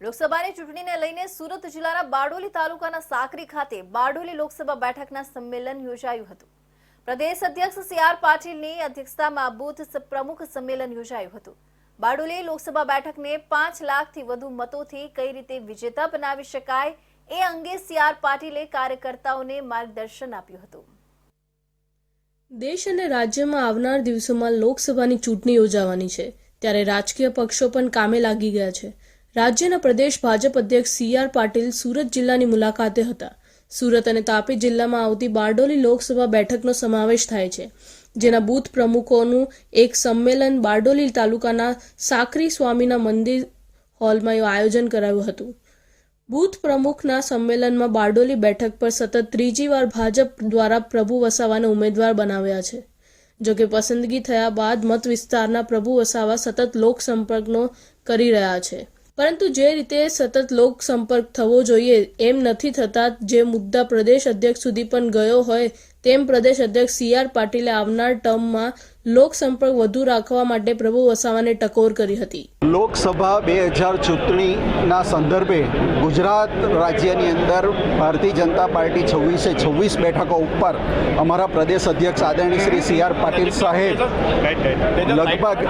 લોકસભાની ચૂંટણીને લઈને સુરત જિલ્લાના બારડોલી તાલુકાના સાકરી ખાતે બારડોલી લોકસભા બેઠકના સંમેલન યોજાયું હતું. પ્રદેશ અધ્યક્ષ સી આર પાટીલની અધ્યક્ષતામાં બુથ પ્રમુખ સંમેલન યોજાયું હતું. બારડોલી લોકસભા બેઠકને પાંચ લાખથી વધુ મતોથી કઈ રીતે વિજેતા બનાવી શકાય એ અંગે સી આર પાટીલે કાર્યકર્તાઓને માર્ગદર્શન આપ્યું હતું. દેશ અને રાજ્યમાં આવનાર દિવસોમાં લોકસભાની ચૂંટણી યોજાવાની છે. ત્યારે રાજકીય પક્ષો પણ કામે લાગી ગયા છે. રાજ્યના પ્રદેશ ભાજપ અધ્યક્ષ સી આર પાટીલ સુરત જિલ્લાની મુલાકાતે હતા. સુરત અને તાપી જિલ્લામાં આવતી બારડોલી લોકસભા બેઠકનો સમાવેશ થાય છે, જેના બૂથ પ્રમુખોનું એક સંમેલન બારડોલી તાલુકાના સાકરી સ્વામીના મંદિર હોલમાં આયોજન કરાયું હતું. બૂથ પ્રમુખના સંમેલનમાં બારડોલી બેઠક પર સતત ત્રીજી વાર ભાજપ દ્વારા પ્રભુ વસાવાને ઉમેદવાર બનાવ્યા છે. જો કે પસંદગી થયા બાદ મત વિસ્તારના પ્રભુ વસાવા સતત લોકસંપર્કનો કરી રહ્યા છે. પરંતુ જે રીતે સતત લોક સંપર્ક થવો જોઈએ એમ નથી થતા, જે મુદ્દા પ્રદેશ અધ્યક્ષ સુધી પણ ગયો હોય તેમ પ્રદેશ અધ્યક્ષ સી આર પાટીલે આવનાર ટર્મમાં લોકસંપર્ક વધુ રાખવા માટે પ્રભુ વસાવાને ટકોર કરી હતી. લોકસભા બે હજાર ચૂંટણીના સંદર્ભે ગુજરાત રાજ્યની અંદર ભારતીય જનતા પાર્ટી છવ્વીસે છવ્વીસ બેઠકો ઉપર અમારા પ્રદેશ અધ્યક્ષ આદરણીય શ્રી સી આર પાટીલ સાહેબ લગભગ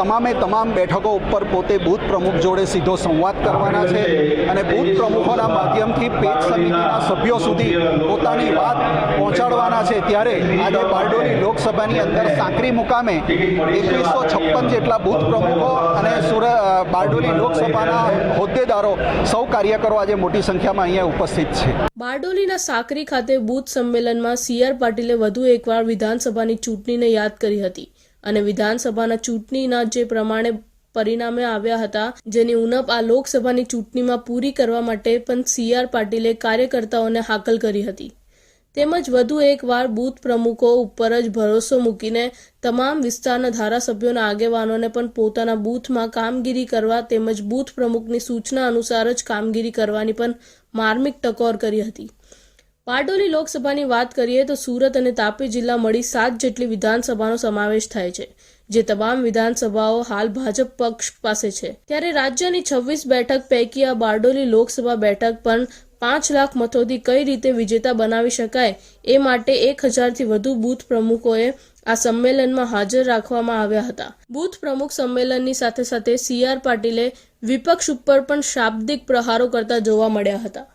તમામે તમામ બેઠકો ઉપર પોતે બૂથ પ્રમુખ જોડે સીધો સંવાદ કરવાના છે અને બૂથ પ્રમુખોના માધ્યમથી પેજ સમિતિના સભ્યો સુધી પોતાની વાત પહોંચાડવાના છે. ત્યારે આજે બારડોલી લોકસભાની અંદર સાંકરી મુકામે એકવીસો છપ્પન જેટલા બૂથ પ્રમુખો અને સુર બારડોલી લોકસભાના હોદ્દેદારો સૌ કાર્યકરો આજે મોટી સંખ્યામાં અહીંયા ઉપસ્થિત છે. બારડોલીના સાકરી ખાતે બૂથ સંમેલનમાં સીઆર પાટીલે વધુ એકવાર વિધાનસભાની ચૂંટણીને યાદ કરી હતી અને વિધાનસભાના ચૂંટણીના જે પ્રમાણે પરિણામે આવ્યા હતા, જેની ઉણપ આ લોકસભાની ચૂંટણીમાં પૂરી કરવા માટે પણ સીઆર પાટીલે કાર્યકર્તાઓને હાકલ કરી હતી. તેમજ વધુ એકવાર બૂથ પ્રમુખો ઉપર જ ભરોસો મૂકીને તમામ વિસ્તારના ધારાસભ્યોના આગેવાનોને પણ પોતાના બૂથમાં કામગીરી કરવા તેમજ બૂથ પ્રમુખની સૂચના અનુસાર જ કામગીરી કરવાની પણ માર્મિક ટકોર કરી હતી. બારડોલી લોકસભાની વાત કરીએ તો સુરત અને તાપી જિલ્લા મળી સાત જેટલી વિધાનસભાનો સમાવેશ થાય છે, જે તમામ વિધાનસભાઓ હાલ ભાજપ પક્ષ પાસે છે. ત્યારે રાજ્યની છવ્વીસ બેઠક પૈકી આ બારડોલી લોકસભા બેઠક પણ પાંચ લાખ મતોથી કઈ રીતે વિજેતા બનાવી શકાય એ માટે એક હજારથી વધુ બૂથ પ્રમુખોએ આ સંમેલનમાં હાજર રાખવામાં આવ્યા હતા. બૂથ પ્રમુખ સંમેલનની સાથે સાથે સી આર પાટીલે વિપક્ષ ઉપર પણ શાબ્દિક પ્રહારો કરતા જોવા મળ્યા હતા.